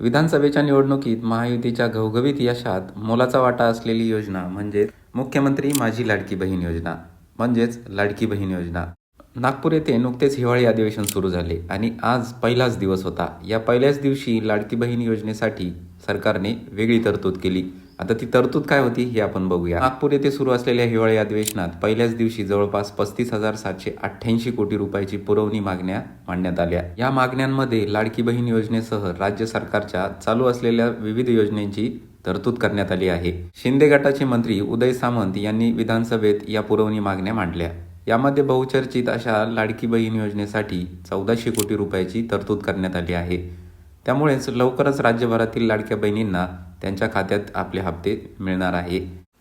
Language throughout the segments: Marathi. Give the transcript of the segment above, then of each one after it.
विधानसभेच्या निवडणुकीत महायुतीच्या घवघवीत यशात मोलाचा वाटा असलेली योजना म्हणजे मुख्यमंत्री माझी लाडकी बहीण योजना म्हणजेच लाडकी बहीण योजना. नागपूर येथे नुकतेच हिवाळी अधिवेशन सुरू झाले आणि आज पहिलाच दिवस होता. या पहिल्याच दिवशी लाडकी बहीण योजनेसाठी सरकारने वेगळी तरतूद केली. आता ती तरतूद काय होती हे आपण बघूया. नागपूर येथे सुरू असलेल्या हिवाळी अधिवेशनात पहिल्याच दिवशी जवळपास पस्तीस हजार सातशे अठ्ठ्याऐंशी कोटी रुपयाची पुरवणी मागण्या मांडण्यात आल्या. या मागण्यांमध्ये लाडकी बहीण योजनेसह राज्य सरकारच्या चालू असलेल्या विविध योजनांची तरतूद करण्यात आली आहे. शिंदे गटाचे मंत्री उदय सामंत यांनी विधानसभेत या पुरवणी मागण्या मांडल्या. यामध्ये बहुचर्चित अशा लाडकी बहीण योजनेसाठी चौदाशे कोटी रुपयाची तरतूद करण्यात आली आहे. त्यामुळेच लवकरच राज्यभरातील लाडक्या बहिणींना त्यांच्या खात्यात आपले हप्ते मिळणार आहे.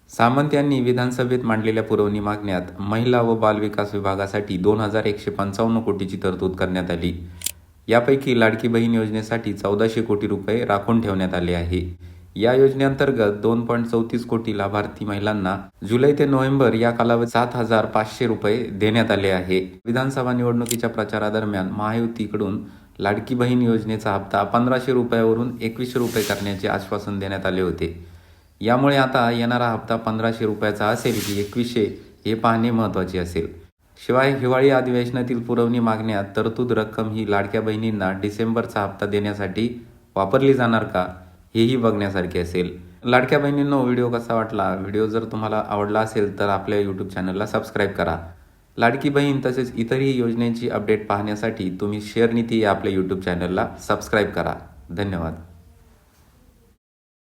सामंत यांनी विधानसभेत मांडलेल्या पुरवणी मागण्यात महिला व बालविकास विभागासाठी दोन हजार एकशे पंचावन्न कोटीची तरतूद करण्यात आली. यापैकी लाडकी बहीण योजनेसाठी चौदाशे कोटी रुपये राखून ठेवण्यात आले आहे. या योजनेअंतर्गत दोन पॉईंट चौतीस कोटी लाभार्थी महिलांना जुलै ते नोव्हेंबर या कालावधीत सात हजार पाचशे रुपये देण्यात आले आहे. विधानसभा निवडणुकीच्या प्रचारादरम्यान महायुतीकडून लाडकी बहीण योजनेचा हप्ता पंधराशे रुपयावरून एकवीसशे रुपये करण्याचे आश्वासन देण्यात आले होते. यामुळे आता येणारा हप्ता पंधराशे रुपयाचा असेल की एकवीसशे हे पाहणे महत्त्वाचे असेल. शिवाय हिवाळी अधिवेशनातील पुरवणी मागण्यात तरतूद रक्कम ही लाडक्या बहिणींना डिसेंबरचा हप्ता देण्यासाठी वापरली जाणार का हेही बघण्यासारखे असेल. लाडक्या बहिणींनो व्हिडिओ कसा वाटला? व्हिडिओ जर तुम्हाला आवडला असेल तर आपल्या यूट्यूब चॅनलला सबस्क्राईब करा. लाडकी बहीण तसेच इतरही योजनेची अपडेट पाहण्यासाठी तुम्ही शेअर नीती या आपल्या यूट्यूब चॅनलला सबस्क्राईब करा. धन्यवाद.